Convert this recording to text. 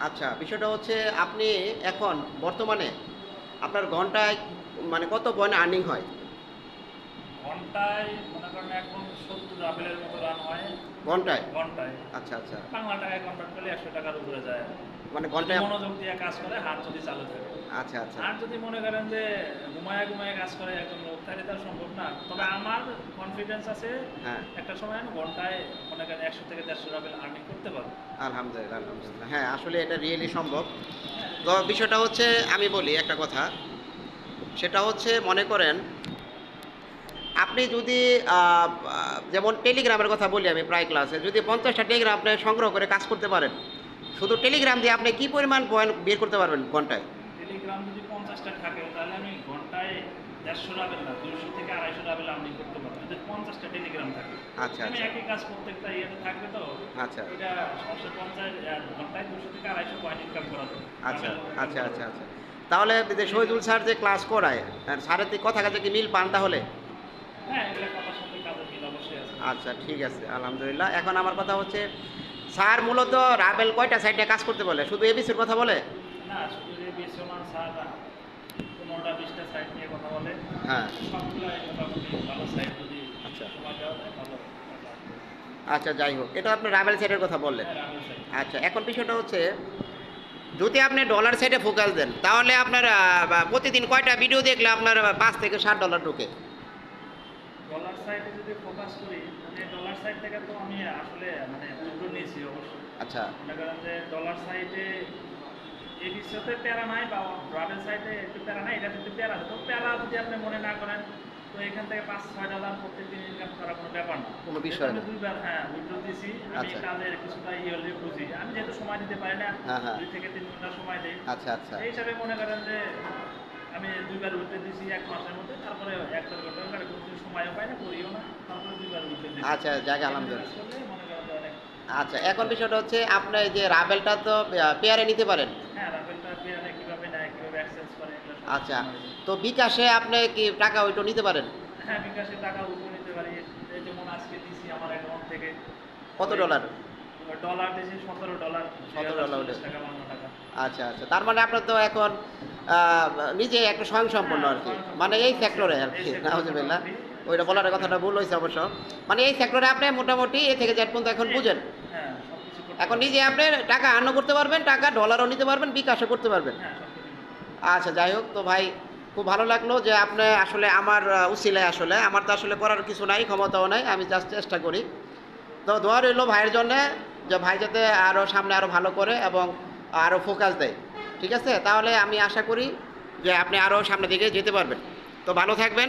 আচ্ছা বিষয়টা হচ্ছে আপনি এখন বর্তমানে আপনার ঘন্টায় মানে কত পয়েন্ট আর্নিং হয়? ঘন্টায় মনে করেন এখন সত্তর আপেলের মতো রান হয়। ঘন্টায়? ঘন্টায়। আচ্ছা আচ্ছা। বাংলা টাকায় কনভার্ট করলে একশো টাকার উপরে যায়। মানে ঘন্টায় মনোযোগ দিয়ে কাজ করে হাত যদি চালু থাকে। আচ্ছা আচ্ছা। আর যদি মনে করেন যে ঘুমায় ঘুমায় কাজ করে একজন লোক তাহলে না তবে আমার কনফিডেন্স আছে হ্যাঁ। একটা সময় আমি ঘন্টায় মনে করেন একশো থেকে দেড়শো রাবেল আর্নিং করতে পারব। আলহামদুলিল্লাহ আলহামদুলিল্লাহ। হ্যাঁ আসলে এটা রিয়েলি সম্ভব। তো বিষয়টা হচ্ছে আমি বলি একটা কথা। সেটা হচ্ছে মনে করেন আপনি যদি যেমন টেলিগ্রামের কথা বলি আমি প্রায় ক্লাসে যদি পঞ্চাশটা টেলিগ্রাম আপনি সংগ্রহ করে কাজ করতে পারেন শুধু টেলিগ্রাম দিয়ে আপনি কি পরিমাণ পয়েন্ট বের করতে পারবেন ঘন্টায়? টেলিগ্রাম যদি পঞ্চাশটা থাকে তাহলে আমি ঘন্টায় দেড়শো রাবেল না দুইশো থেকে আড়াইশো রাবেল আর্নিং করতে পারব যদি পঞ্চাশটা টেলিগ্রাম থাকে আচ্ছা আমি আচ্ছা। একই কাজ প্রত্যেকটা ইয়েতে থাকবে তো? আচ্ছা। এটা সমস্যা পঞ্চাশ ঘন্টায় দুশো থেকে আড়াইশো পয়েন্ট ইনকাম করা যায়। আচ্ছা আচ্ছা আচ্ছা আচ্ছা। তাহলে যে শহীদুল স্যার যে ক্লাস করায় স্যারের কথা কাছে কি মিল পান তাহলে? হ্যাঁ কথার সাথে কাজের মিল অবশ্যই আছে। আচ্ছা ঠিক আছে আলহামদুলিল্লাহ। এখন আমার কথা হচ্ছে স্যার মূলত রাবেল কয়টা সাইডে কাজ করতে বলে? শুধু এবিসির কথা বলে? না শুধু বিশ্বমান স্যার পনেরোটা বিশটা সাইড নিয়ে কথা বলে। হ্যাঁ। ভালো সাইড যদি আচ্ছা। ভালো আচ্ছা যাই হোক। এটা আপনি রাবেল সাইডের কথা বললেন। হ্যাঁ আচ্ছা এখন বিষয়টা হচ্ছে যদি আপনি ডলার সাইডে ফোকাস দেন তাহলে আপনার প্রতিদিন কয়টা ভিডিও দেখলে আপনার পাঁচ থেকে ষাট ডলার ঢোকে? ডলার সাইডে যদি ফোকাস করি মানে ডলার সাইড থেকে তো আমি আসলে মানে উইথড্র নিয়েছি অবশ্যই আচ্ছা। মনে করেন যে ডলার সাইডে এই বিষয়তে প্যারা নাই বা রাবেল সাইডে একটু প্যারা নাই এটা কিন্তু প্যারা তো প্যারা যদি আপনি মনে না করেন তো এখান থেকে পাঁচ ছয় ডলার প্রত্যেকদিন ইনকাম করা কোনো ব্যাপার না। কোনো বিষয় না। দুইবার হ্যাঁ উইথড্র দিয়েছি আমি আচ্ছা। কাজের কিছুটা ইয়ে বুঝি আমি যেহেতু সময় দিতে পারি না হ্যাঁ, হ্যাঁ। দুই থেকে তিন ঘণ্টা সময় দিই। আচ্ছা আচ্ছা। এই হিসাবে মনে করেন যে আমি দুইবার উইথড্র দিয়েছি এক মাসের মধ্যে তারপরে এক দেড় ঘণ্টা সময়ও পাই না করিও না তারপরে দুইবার উইথড্র দিয়েছি আচ্ছা যাক আলহামদুলিল্লাহ কাজ করলে মনে করেন যে অনেক আচ্ছা এখন বিষয়টা হচ্ছে আপনি যে রাবেলটা তো পেয়ারে নিতে পারেন? হ্যাঁ আচ্ছা তো বিকাশে আপনি কি টাকা ওইটা নিতে পারেন? হ্যাঁ বিকাশে টাকা উপরে নিতে পারি। যেমন আজকে দিছি আমার অ্যাকাউন্ট থেকে। কত ডলার ডলার দিয়েছি সতেরো ডলার 17 ডলার ওটা। টাকা বান্ন টাকা। আচ্ছা আচ্ছা তার মানে আপনার তো এখন নিজে একটা স্বয়ংসম্পন্ন আর কি। মানে এই সেক্টরে আর কি নাহজবিল্লা ওইটা বলার কথাটা ভুল হয়েছে অবশ্য। মানে এই সেক্টরে আপনি মোটামুটি এ থেকে জেড পর্যন্ত এখন বুঝেন। এখন নিজে আপনি টাকা আর্ন করতে পারবেন টাকা ডলারও নিতে পারবেন বিকাশও করতে পারবেন। আচ্ছা যাই হোক তো ভাই খুব ভালো লাগল যে আপনি আসলে আমার আহ, উসিলায় আসলে আমার তো আসলে করার কিছু নাই ক্ষমতাও নাই আমি জাস্ট চেষ্টা করি। তো দোয়া রইল ভাইয়ের জন্যে যে ভাই যাতে আরও সামনে আরও ভালো করে এবং আরও ফোকাস দেয়। ঠিক আছে? তাহলে আমি আশা করি যে আপনি আরও সামনের দিকে যেতে পারবেন। তো ভালো থাকবেন।